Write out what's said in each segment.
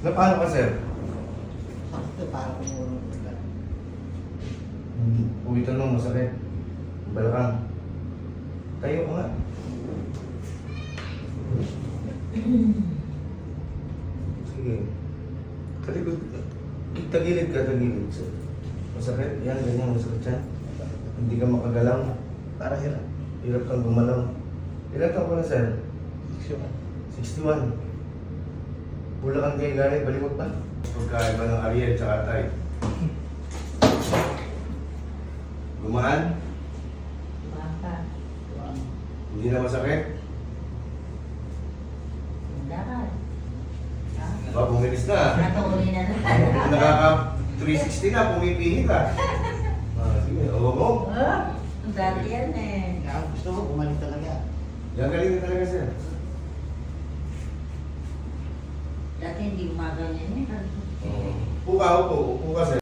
Na paano ka, sir? Sakto, parang kumulong ulan. Uwi tanong, masakit. Balakang. Tayo ka nga. Sige. Talikod. Tagilid ka, tagilid. sir. Masakit? Yan, ganyan, masakit yan. Hindi ka makagalaw. Para hirap. Hirap kang gumalaw. Taon ka na, sir? Diksyon. 61. Bulacan kayo galing, balimot ba? Pagkaiba ng Ariel tsaka Tay. Gumaan? Baka. Hindi na masakit? Dapat. Baka bumilis na. Natuloy na lang. Nakaka 360 na, pumipihit ah. Ah, sige, oo mo. Oh, dati yan eh. Gusto ko, bumalik talaga. Gagaling na talaga sir. Dati hindi gumaganyan eh. Upo ka, upo. Upo ka sir.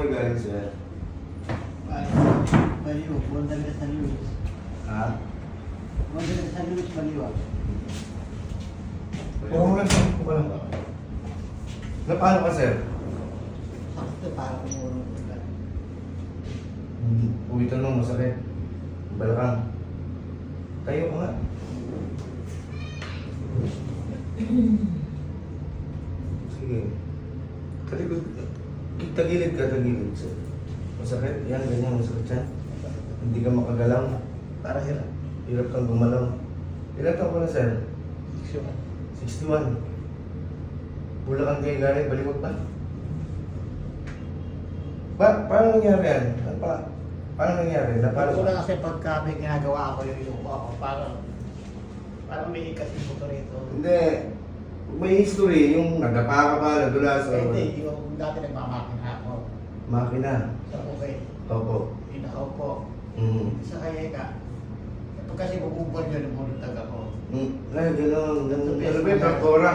Kayo galing sir? Baliw, bundal ka sa Luis. Ha? Bundal ka sa Luis, baliw. Oo mo lang, upo ka lang. Na paano ka sir? Sakto, parang kumulong ulan. Uwi tanong, masakit. Balakang. Tayo ka nga. Sige. Talikod. Tagilid sir. Masakit? Yan, ganyan, masakit yan. Hindi ka makagalaw. Para hirap. Hirap kang gumalaw. Taon ka na, sir? Diksyon. 61. Bulacan kayo galing, balimot ba? Ba, paano nangyari yan? Ano pa? Paano nangyari? Na paano ko lang kasi pagka may ginagawa ako yung yung ako, parang parang may ikat yung buto rito. Hindi. May history, yung nagdapa ka ba, nadulas, Hindi, yung dati nagmamakin ako. Makina. Sa okay, Opo. inakaupo. Mm. Sa kaya ka. Kapag kasi bububol yun, lumulutag ako. Mm. Ay, gano'n. Gano'n. Ano yung man. traktora?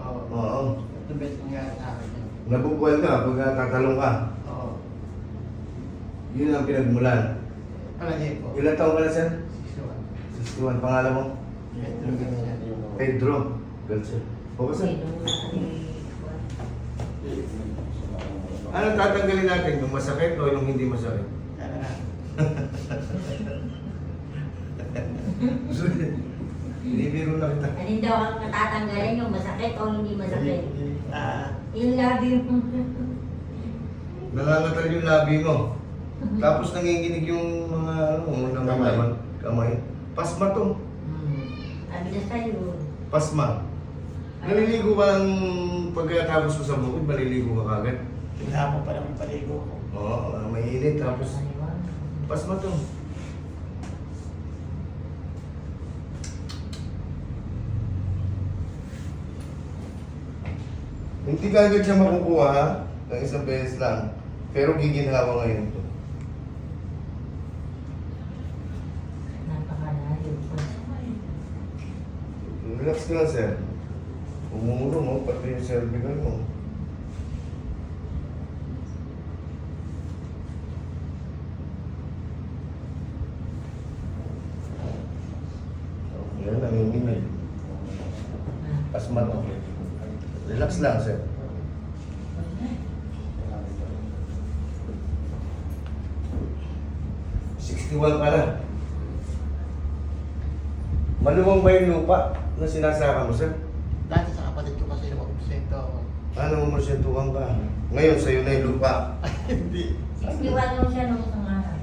Oo. Oo. The best nangyari sa akin yun. Nabubuhay ka pag tatalong ka. Oo. Yun ang pinagmulan. Palagay ko. Ilan taon ka na, sir? 61. 61. Pangalan mo? Pedro ganyan yung... Pedro. Girl, sir. O, sir. Ano tatanggalin natin? Yung masakit o yung hindi masakit? Ano? Binibiro na kita. Alin daw ang natatanggalin yung masakit o hindi masakit? Ah, Yung labi mo. Nangangatal yung labi mo. Tapos nanginginig yung mga ano, mga Kamay. kamay. kamay. Pasma to. Hmm. Sabi na sa'yo. Pasma. Naliligo ba ang pagkatapos mo sa bukid? Maliligo ka kagad? Tingnan mo pa naman paligo ko. Oo, ah, mainit. Tapos pasma to. Hindi ka agad siya makukuha ha? Ng isang beses lang. Pero giginhawa ngayon to. Napakalayo po. Relax ka lang, sir. Umuro mo, pati yung cervical mo. Yan, nanginginig. Asma to. Relax lang, sir. Sixty-one ka na. Maluwang ba yung lupa na sinasaka mo, sir? Dati sa kapatid ko kasi nag-obsento ako. Ano mo sentuhan ka? Ngayon, sa'yo na yung lupa. Hindi. 61 lang siya nung isang araw.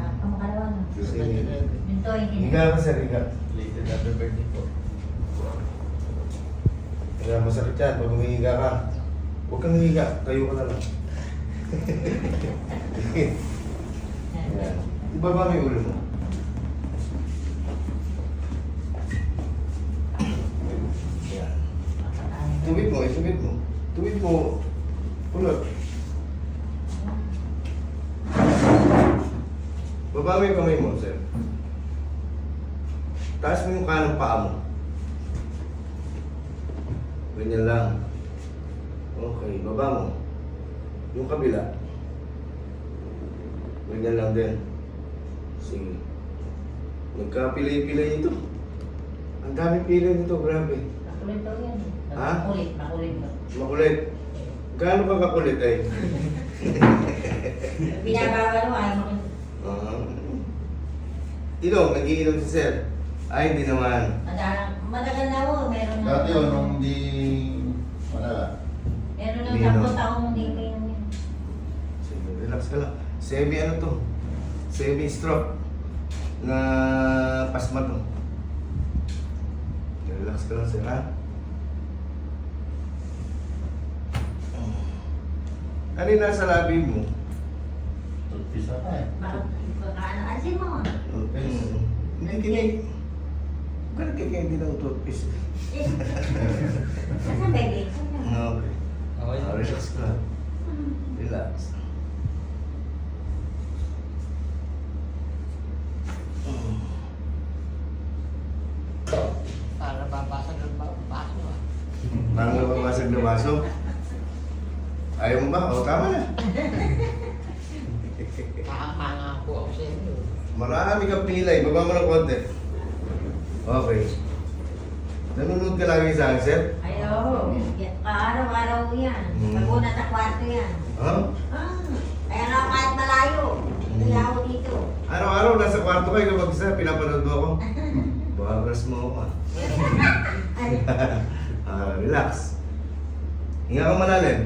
Ah, Kamakalawa na. Yung to, hindi Higa ka, sir, higa. Later happy birthday po. Kaya masakit yan pag humihiga ka. Huwag kang higa, tayo ka na lang. Yan. Ibaba mo yung ulo mo. Yan. Tuwid mo, ituwid mo. Tuwid mo. Ulot. Baba mo yung kamay mo, sir. Taas mo yung kanang paa mo. Ganyan lang. Okay, baba mo. Yung kabila. Ganyan lang din. Sige. Nagkapilay-pilay ito. Ang dami pilay nito, grabe. Makulit daw yan. eh. Ha? Makulit, makulit daw. Makulit. Gaano ka kakulit ay? Binabawal mo, ayaw mo. Uh, Ilong, nagiinom si Sir. Ay, hindi naman. Madalang, matagal na mo, meron na. Dati yun, nung hindi malala. Na Hindi tapos na. akong hindi ko yun. Sige, relax ka lang. Semi ano to? Semi stroke na pasma to. Relax ka lang sir ha. Ano yung nasa labi mo? Toothpaste ata eh. Bakit, ano, asin mo. Mm. Hindi kinig. Bakit kaya hindi toothpaste? Eh, Nasaan baby? Okay. Okay. Ah, relax ka. Relax. Para babasag ng ba- baso ah. Parang nababasag na baso. Ayaw mo ba? O, tama na. Nakakanga po ako sa inyo. Marami kang pilay. Baba mo ng konti. Okay. Nanonood ka lagi sa akin, sir? Ayaw. Araw-araw yan. Hmm. Pag una sa kwarto yan. Ha? Ah, kaya nga ako kahit malayo. Hindi Hmm. ako dito. Araw-araw nasa kwarto kayo kapag isa, pinapanood mo ako. Babras mo ako. ah. Ay, Ah, relax. Hinga ka malalim.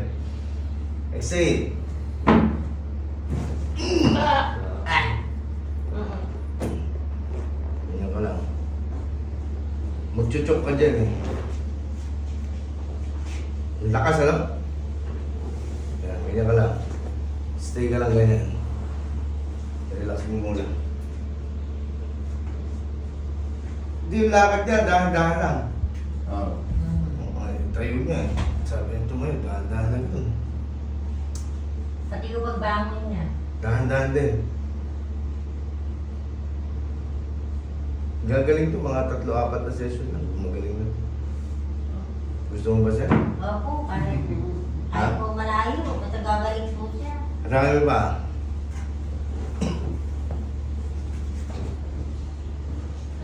Exhale. Hinga ka lang. Magchuchok ka dyan eh. Lakas ano? Yan, ganyan ka lang. Stay ka lang ganyan. Relax mo muna. Hindi yung lakad niya, dahan-dahan lang. Oo. Ay, tayo niya. Sabi niya tumayo, dahan-dahan lang yun. Pati yung pagbangon niya. Dahan-dahan din. Gagaling to, mga tatlo, apat na session lang. Magaling na. Gusto mo ba siya? Opo, kahit ayaw po malayo. Basta gagaling po siya. Marami ba?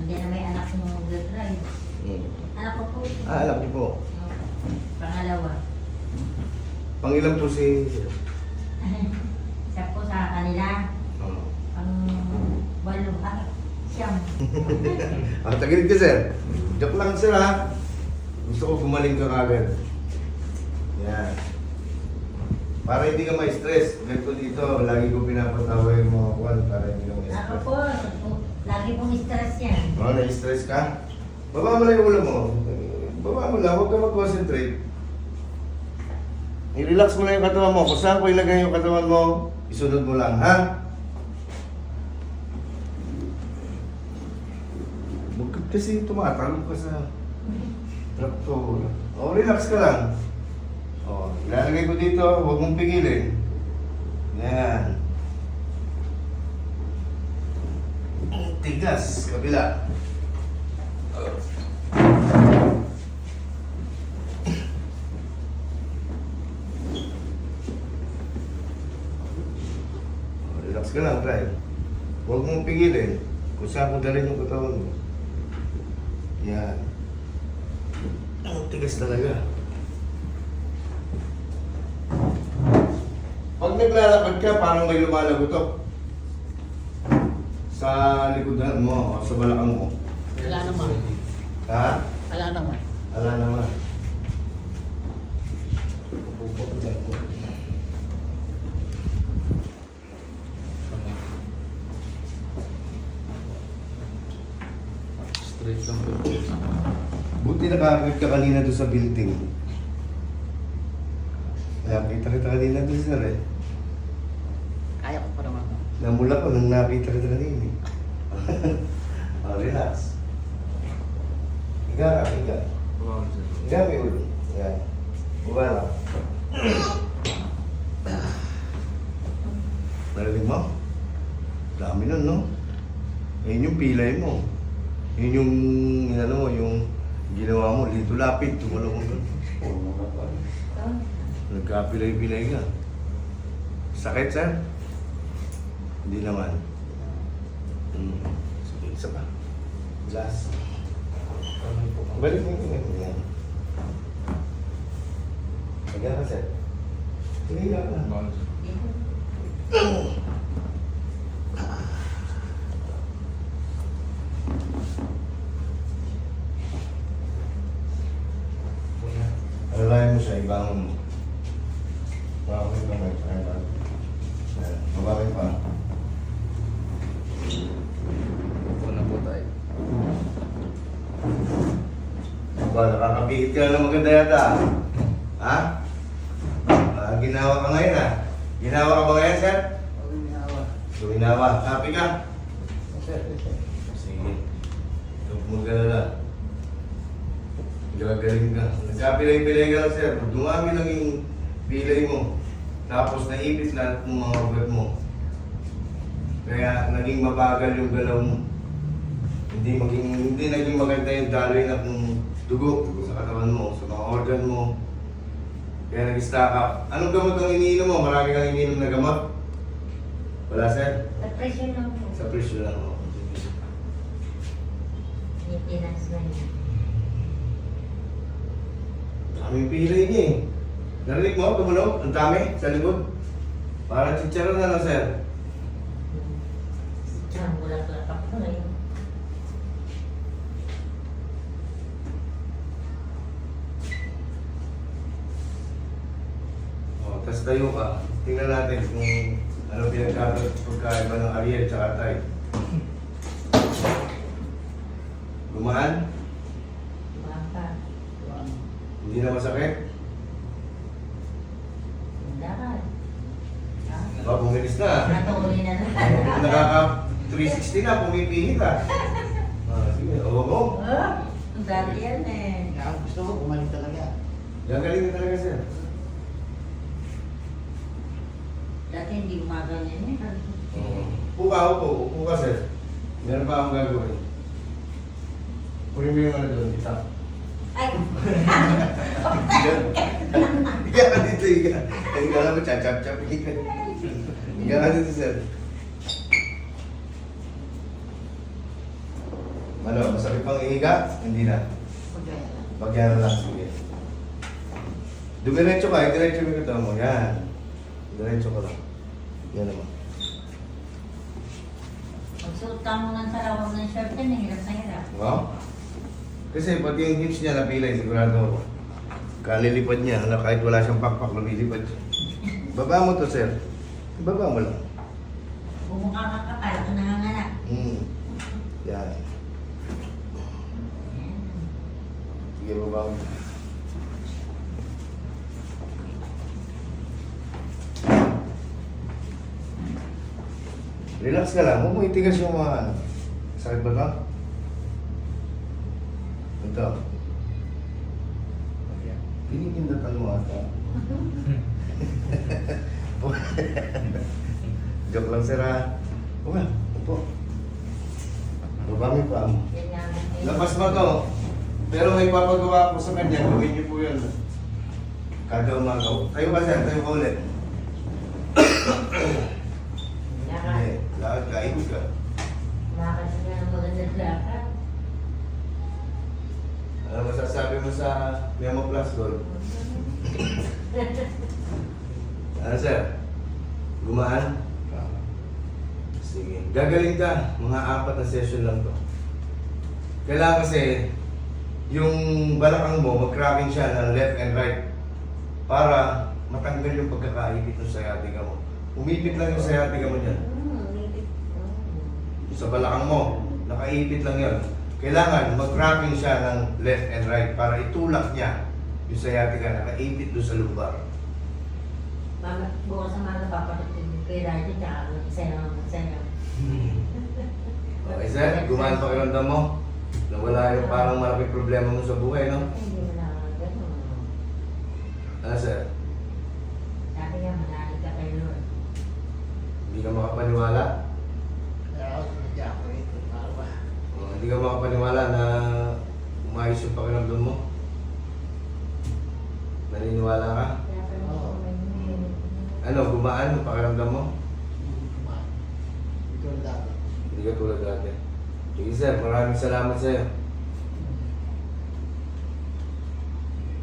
Hindi na may anak mo mag-drive. Hmm. Anak ko po. Ah, alam niyo po. Pangalawa. Pangilan po si... Siya po sa kanila. Oh. Pang walo. Ah, siyam. Ah, tagilid ka, sir. Joke lang, sir, ha? Gusto ko gumaling ka kagad. Yan. Para hindi ka ma-stress. Ganito dito, lagi ko pinapatawa yung mga kwan para hindi ka Ako ma-stress. po, lagi pong stress yan. Oh, na-stress ka? Baba mo lang yung ulo mo. Baba mo lang, huwag ka mag-concentrate. I-relax mo lang yung katawan mo. Kung saan ko ilagay yung katawan mo, isunod mo lang, ha? Huwag ka kasi tumatalong ka sa traktor. Oh, relax ka lang. Oh, ilalagay ko dito, huwag mong pigilin. Yan. Tigas, kabila. Oh, Relax ka lang, try. Huwag mong pigilin kung saan ko dalhin yung katawan mo. Yan. Tigas talaga. Pag naglalakad ka, parang may lumalagotok. Sa likodan mo, sa balakang mo. Wala naman. Ha? Wala naman. Ala naman. Straight lang po. Buti nakakit ka kanina doon sa building. Nakita kita kanina doon sir eh. Kaya ko pa naman. Na Namula ko nung nakita kita kanina. eh. oh, relax. Higa ka, higa. Higa may ulo. Yan. Buka. Narinig mo? Dami nun, no? Yun yung pilay mo. Yun yung, ano mo, yung ginawa mo, lito lapid, tumalong mo doon. Nagkapilay-pilay ka. Sakit, sir? Hindi naman. Hmm. Sige, isa pa. Last. Balik mo yung yan. Higa ka, sir. Higa ka. dito. Alalayan mo. Bakit mo may? Ayan, Mabawi pa. Ito na po tayo. Ba, nakakapihit ka na maganda yata. Ha? Ah, ginawa ka ngayon ah. Ginawa ka ba ngayon, sir? Ginawa. Ginawa. Happy ka? Sir, sir. Sige. Huwag mo galala. Gagaling ka. Nagkapilay-pilay ka lang, sir. Dumami lang yung pilay mo. Tapos naipit lahat ng mga ugat mo. Kaya naging mabagal yung galaw mo. Hindi maging hindi naging maganda yung daloy na ng dugo sa katawan mo, sa mga organ mo. Kaya nag-stack up. Anong gamot ang iniinom mo? Marami kang iniinom na gamot? Wala, sir? Sa presyo lang po. Sa presyo lang ako. Maintenance lang yun. Pilay niya eh. Narinig mo, tumunog? Ang dami sa likod. Parang chicharon na lang, sir. Diyan, bulak-bulak ako ngayon. O, tapos tayo ka. Tingnan natin kung ano pinagkakaiba ng Ariel at Tay. Gumaan? Baka. Hindi na masakit? Dapat. Ah, Ba, bumilis na. Natuloy na lang. Nakaka 360 na, pumipihit ah. Ah, sige, oo mo. Ah, Dati yan eh. Kaya ang gusto ko, bumalik talaga. Gagaling ka talaga, sir. Dati hindi gumaganyan eh. Upo ka, upo. Upo ka, sir. Meron pa akong gagawin. Kunin mo yung ano doon, kita. Ay, Higa ka dito, higa. Higa ka mo, chachap-chap, higa. Ka dito, sir. Ano, masakit pang ihiga? Hindi na. Bagyan lang, sige. Dumiretso ka, diretso mo kita mo. Yan. Diretso ka lang. Yan naman. magsuot ka mo ng sarawag ng shirt yan, eh, hirap na hirap. Wow. Kasi pati yung hips niya napilay, sigurado ako. Kalilipad niya, hala, kahit wala siyang pakpak, lumilipad siya. Baba mo to, sir. Baba mo lang. Bumukha ka kapal, ako nanganganak. Hmm. Yan. Sige, baba mo. Relax ka lang. Huwag mo itigas yung mga ano. Sakit ba ito? Ito. Pinipindatan mo ata. Joke lang sir ha. Ka. Upo. Lang eh. Labas mo to. Pero may papagawa ko sa kanya. Gawin niyo po yun. Kada umaga. Tayo ka sir. Tayo ka ulit. Lakad. Hindi. Lakad ka. Ikot ka. Lakad nga ng magandang lakad. Ano masasabi mo sa Memo Plus Gold? Ano sir? Gumaan? Sige. Gagaling ka. Mga apat na session lang to. Kailangan kasi yung balakang mo, mag-crabbing siya ng left and right para matanggal yung pagkakaipit ng sciatica mo. Umipit lang yung sciatica mo dyan. Sa balakang mo, nakaipit lang yun. Kailangan mag-wrapping siya ng left and right para itulak niya yung sciatica nakaipit doon sa lumbar. Mama, bukas sa mga napaparating dito. Kuya Rajo, tsaka masaya naman masaya. Okay sir, gumaan pakiramdam mo. Nawala yung parang malaking problema mo sa buhay, no? Hindi mo na gano'n. Ano sir? Sabi nga, manalig ka kay Lord. Hindi ka makapaniwala? Kaya ako sinadya ako ba? Oh, hindi ka makapaniwala na umayos yung pakiramdam mo? Naniniwala ka? Kaya pala Oo. ako may Ano, gumaan yung pakiramdam mo? Ito ang dati. Hindi ka tulad dati. Sige sir, maraming salamat sa iyo.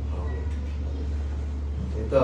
Okay. Ito,